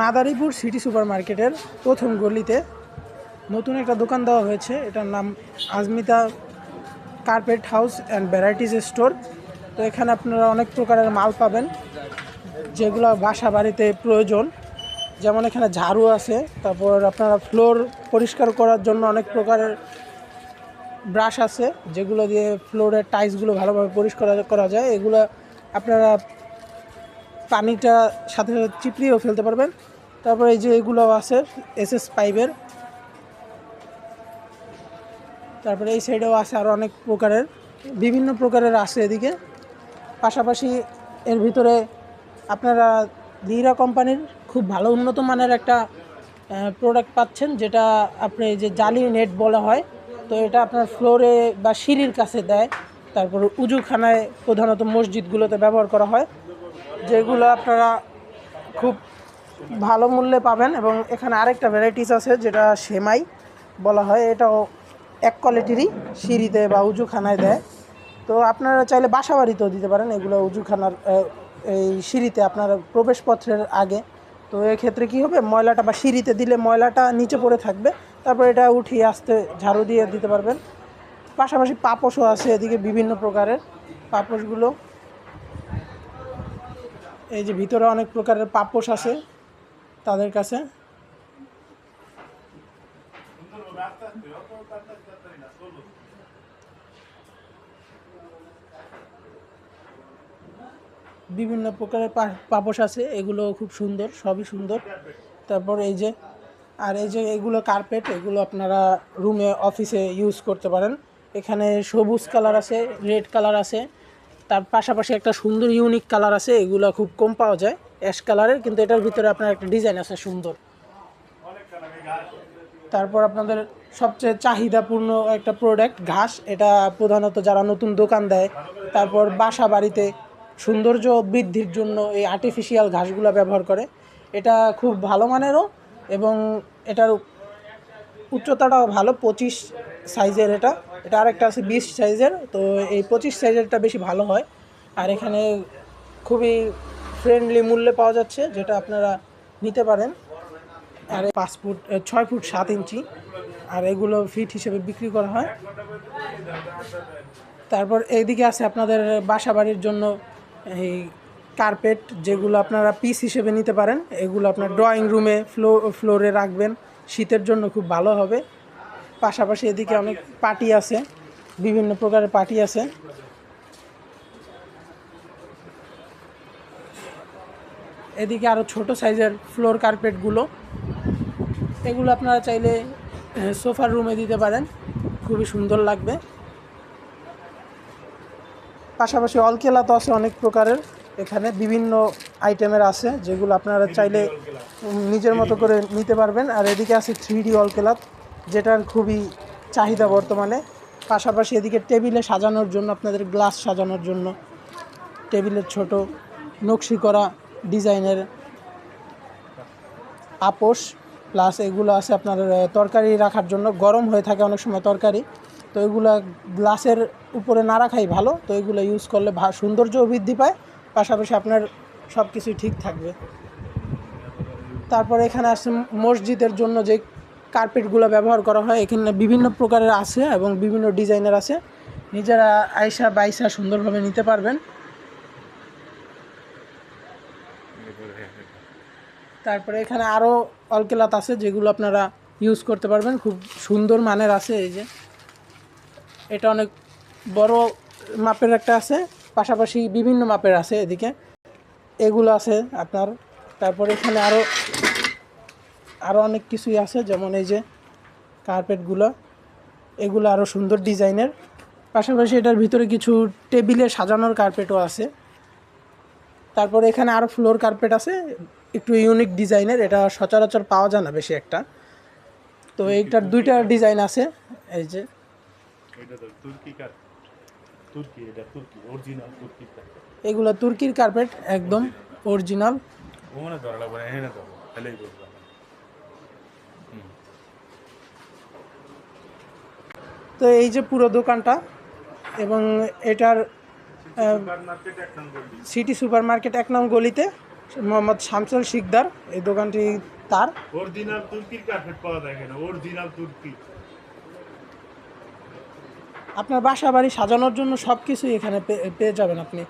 Madaripur city super মার্কেটের প্রথম গলিতে নতুন একটা দোকান দেওয়া হয়েছে। এটার নাম Azmita carpet house and varieties store. তো এখানে আপনারা অনেক প্রকারের মাল পাবেন, যেগুলো বাসা বাড়িতে প্রয়োজন। যেমন এখানে ঝাড়ু আছে, তারপর আপনারা ফ্লোর পরিষ্কার করার জন্য অনেক প্রকারের ব্রাশ আছে, যেগুলো দিয়ে ফ্লোরের টাইলসগুলো ভালোভাবে পরিষ্কার করা যায়। এগুলো আপনারা পানিটা সাথে সাথে চিপড়িয়েও ফেলতে পারবেন। তারপরে এই যে এগুলো আছে এস এস পাইপের। তারপরে এই সাইডেও আছে আরও অনেক প্রকারের, বিভিন্ন প্রকারের আছে এদিকে। পাশাপাশি এর ভিতরে আপনারা লিরা কোম্পানির খুব ভালো উন্নত মানের একটা প্রোডাক্ট পাচ্ছেন, যেটা আপনি যে জালি নেট বলা হয়। তো এটা আপনার ফ্লোরে বা সিঁড়ির কাছে দেয়। তারপর উজুখানায় প্রধানত মসজিদগুলোতে ব্যবহার করা হয়। যেগুলো আপনারা খুব ভালো মূল্যে পাবেন এবং এখানে আরেকটা ভ্যারাইটিস আছে, যেটা সেমাই বলা হয়। এটাও এক কোয়ালিটিরই সিঁড়িতে বা উজুখানায় দেয়। তো আপনারা চাইলে বাসা বাড়িতেও দিতে পারেন এগুলো উজুখানার এই সিঁড়িতে আপনার প্রবেশপত্রের আগে। তো এক্ষেত্রে কী হবে, ময়লাটা বা সিঁড়িতে দিলে ময়লাটা নিচে পড়ে থাকবে, তারপর এটা উঠিয়ে আসতে ঝাড়ু দিয়ে দিতে পারবেন। পাশাপাশি পাপোশও আছে এদিকে বিভিন্ন প্রকারের। পাপোশগুলো এই যে ভিতরে অনেক প্রকারের পাপোশ আছে তাদের কাছে। বিভিন্ন প্রকারের পাপোশ আছে, এগুলো খুব সুন্দর, সবই সুন্দর। তারপর এই যে, আর এই যে এগুলো কার্পেট, এগুলো আপনারা রুমে, অফিসে ইউজ করতে পারেন। এখানে সবুজ কালার আছে রেড কালার আছে। তার পাশাপাশি একটা সুন্দর ইউনিক কালার আছে, এগুলো খুব কম পাওয়া যায়। অ্যাশ কালারের কিন্তু এটার ভিতরে আপনার একটা ডিজাইন আছে সুন্দর। তারপর আপনাদের সবচেয়ে চাহিদাপূর্ণ একটা প্রোডাক্ট ঘাস। এটা প্রধানত যারা নতুন দোকান দেয়, তারপর বাসা বাড়িতে সৌন্দর্য বৃদ্ধির জন্য এই আর্টিফিশিয়াল ঘাসগুলো ব্যবহার করে। এটা খুব ভালো মানেরও এবং এটার উচ্চতাটাও ভালো, পঁচিশ সাইজের এটা। এটা আরেকটা আছে বিশ সাইজের, তো এই পঁচিশ সাইজেরটা বেশি ভালো হয়। আর এখানে খুবই ফ্রেন্ডলি মূল্যে পাওয়া যাচ্ছে, যেটা আপনারা নিতে পারেন। আর পাঁচ ফুট ছয় ফুট সাত ইঞ্চি। আর এগুলো ফিট হিসেবে বিক্রি করা হয়। তারপর এইদিকে আছে আপনাদের বাসা বাড়ির জন্য এই কার্পেট যেগুলো আপনারা পিস হিসেবে নিতে পারেন। এগুলো আপনার ড্রয়িং রুমে ফ্লো ফ্লোরে রাখবেন। শীতের জন্য খুব ভালো হবে। পাশাপাশি এদিকে অনেক পার্টি আছে, বিভিন্ন প্রকারের পার্টি আছে। এদিকে আরও ছোট সাইজের ফ্লোর কার্পেটগুলো। এগুলো আপনারা চাইলে সোফার রুমে দিতে পারেন, খুবই সুন্দর লাগবে। পাশাপাশি অলকেলা তো আছে অনেক প্রকারের, এখানে বিভিন্ন আইটেমের আছে, যেগুলো আপনারা চাইলে নিজের মতো করে নিতে পারবেন। আর এদিকে আছে থ্রি ডি অলকেলাত যেটার খুবই চাহিদা বর্তমানে। পাশাপাশি এদিকে টেবিলে সাজানোর জন্য, আপনাদের গ্লাস সাজানোর জন্য, টেবিলের ছোট নকশি করা ডিজাইনের আপোষ, প্লাস এগুলো আছে আপনার তরকারি রাখার জন্য। গরম হয়ে থাকে অনেক সময় তরকারি। তো এগুলো গ্লাসের উপরে না রাখাই ভালো। তো এগুলো ইউজ করলে সৌন্দর্যও বৃদ্ধি পায়। পাশাপাশি আপনার সব কিছুই ঠিক থাকবে। তারপরে এখানে আসছে মসজিদের জন্য যে কার্পেটগুলো ব্যবহার করা হয়। এখানে বিভিন্ন প্রকারের আছে এবং বিভিন্ন ডিজাইনের আছে। নিজেরা আয়সা বাইসা সুন্দরভাবে নিতে পারবেন। তারপরে এখানে আরও অলকেলাত আছে যেগুলো আপনারা ইউজ করতে পারবেন। খুব সুন্দর মানের আছে এই যে। এটা অনেক বড় মাপের একটা আছে। পাশাপাশি বিভিন্ন মাপের আছে এদিকে। এগুলো আছে আপনার। তারপরে এখানে আরও আরও অনেক কিছুই আছে যেমন এই যে কার্পেটগুলো এগুলো আরও সুন্দর ডিজাইনের। পাশাপাশি এটার ভিতরে কিছু টেবিলে সাজানোর কার্পেটও আছে। তারপর এখানে আরও ফ্লোর কার্পেট আছে একটু ইউনিক ডিজাইনের এটা সচরাচর পাওয়া যায় না বেশি একটা। তো এইটার দুইটা ডিজাইন আছে এই যে। এগুলো তুর্কির কার্পেট একদম অরিজিনাল তো এই যে পুরো দোকানটা এবং এটার সিটি সুপার মার্কেট এক নাম গলিতে মোহাম্মদ শামসুল শিকদার এই দোকানটি তার। অরিজিনাল তুর্কির কার্পেট পাওয়া যায় কেন অরিজিনাল তুর্কি। আপনার বাসা বাড়ি সাজানোর জন্য সব কিছুই এখানে পেয়ে যাবেন আপনি।